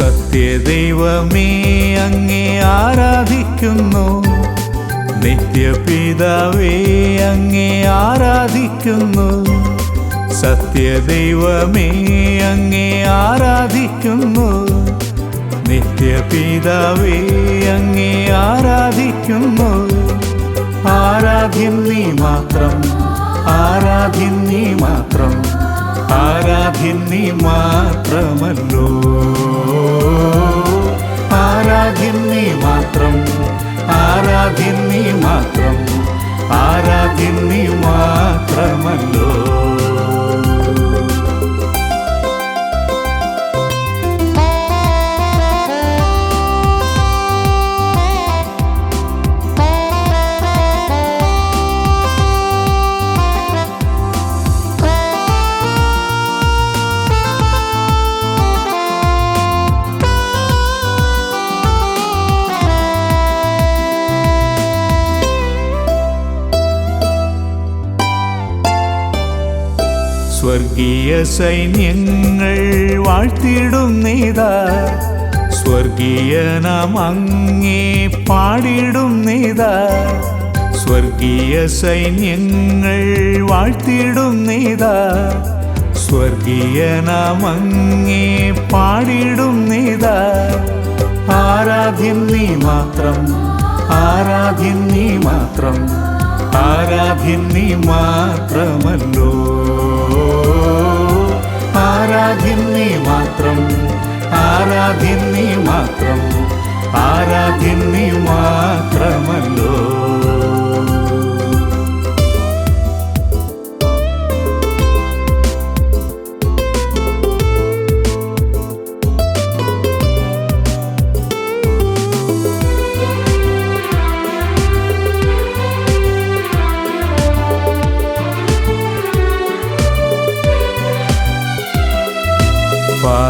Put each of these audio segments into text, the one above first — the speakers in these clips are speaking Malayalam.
സത്യദൈവമേ അങ്ങേ ആരാധിക്കുന്നു. നിത്യപിതാവേ അങ്ങേ ആരാധിക്കുന്നു. സത്യദൈവമേ അങ്ങേ ആരാധിക്കുന്നു. നിത്യപിതാവേ അങ്ങേ ആരാധിക്കുന്നു. ആരാധ്യം നീ മാത്രം ആരാധ്യം നീ മാത്രം. ആരാധ്യൻ മാത്രമല്ലോ. ആരാധ്യൻ മാത്രം ആരാധ്യൻ മാത്രം ആരാധ്യൻ മാത്രമല്ലോ. സ്വർഗീയ സൈന്യങ്ങൾ വാഴ്ത്തിടുന്നീതാ സ്വർഗീയ നാം അങ്ങേ സ്വർഗീയ സൈന്യങ്ങൾ വാഴ്ത്തിടുന്നീതാ സ്വർഗീയ നാം അങ്ങേ പാടിടുന്നീതാ ആരാധ്യൻ നീ മാത്രം ആരാധ്യൻ നീ മാത്രം ആരാധ്യൻ നീ മാത്രമല്ലോ. നീ മാത്രം. ആരാധ്യൻ നീ മാത്രം. ആരാധ്യൻ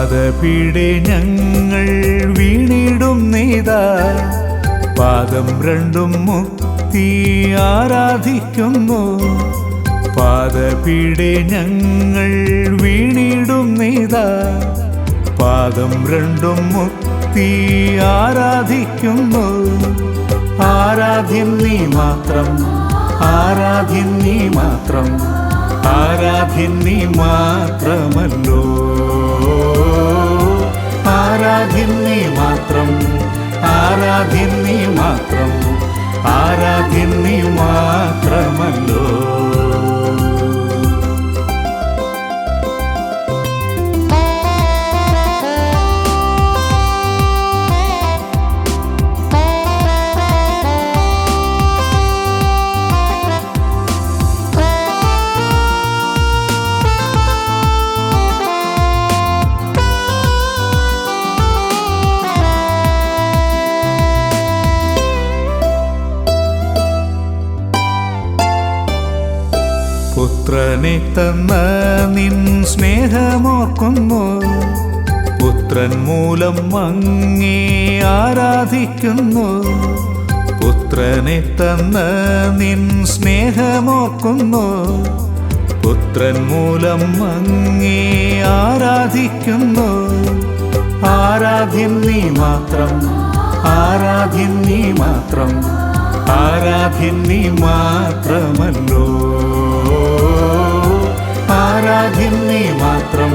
പാദപീടെ ഞങ്ങൾ വീണിടും നീതാ. പാദം രണ്ടും മുക്തി ആരാധിക്കുന്നു. പാദപീടെ ഞങ്ങൾ വീണിടും നീതാ. പാദം രണ്ടും മുക്തി ആരാധിക്കുന്നു. ആരാധ്യം നീ മാത്രം ആരാധ്യം നീ മാത്രം ആരാധ്യം നീ മാത്രമല്ലോ ആരാധ്യൻ മാത്രം ആരാധ്യൻ പുത്രനെ തന്ന നിൻ സ്നേഹമോർക്കുന്നു. പുത്രൻ മൂലം അങ്ങേ ആരാധിക്കുന്നു. പുത്രനെ തന്ന നിൻ സ്നേഹമോർക്കുന്നു. പുത്രൻ മൂലം അങ്ങേ ആരാധിക്കുന്നു. ആരാധ്യം നീ മാത്രം ആരാധ്യം നീ മാത്രം ആരാധ്യം നീ മാത്രമല്ലോ. ആരാധ്യൻ നീ മാത്രം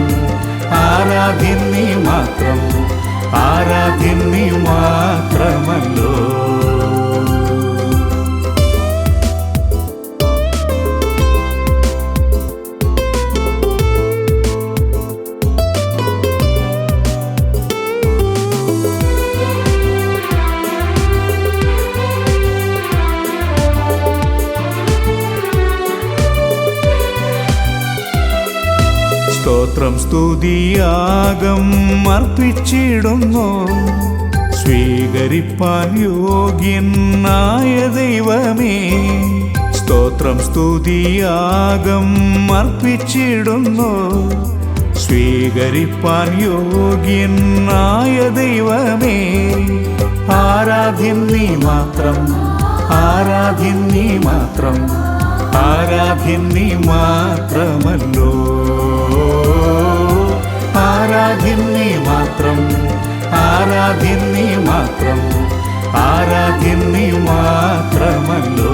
ആരാധ്യം നീ മാത്രം ആരാധ്യൻ സ്തോത്രം സ്തുതിയാകം അർപ്പിച്ചിടുന്നു. സ്വീകരിപ്പാൻ യോഗ്യനായ ദൈവമേ. സ്തോത്രം സ്തുതിയാകം അർപ്പിച്ചിടുന്നു. സ്വീകരിപ്പാൻ യോഗ്യനായ ദൈവമേ. ആരാധ്യൻ നീ മാത്രം ആരാധ്യൻ നീ മാത്രം ആരാധ്യൻ നീ മാത്രമല്ലോ. ആരാധ്യൻ നീ മാത്രം ആരാധ്യം നീ മാത്രം ആരാധ്യൻ നീ മാത്രമല്ലോ.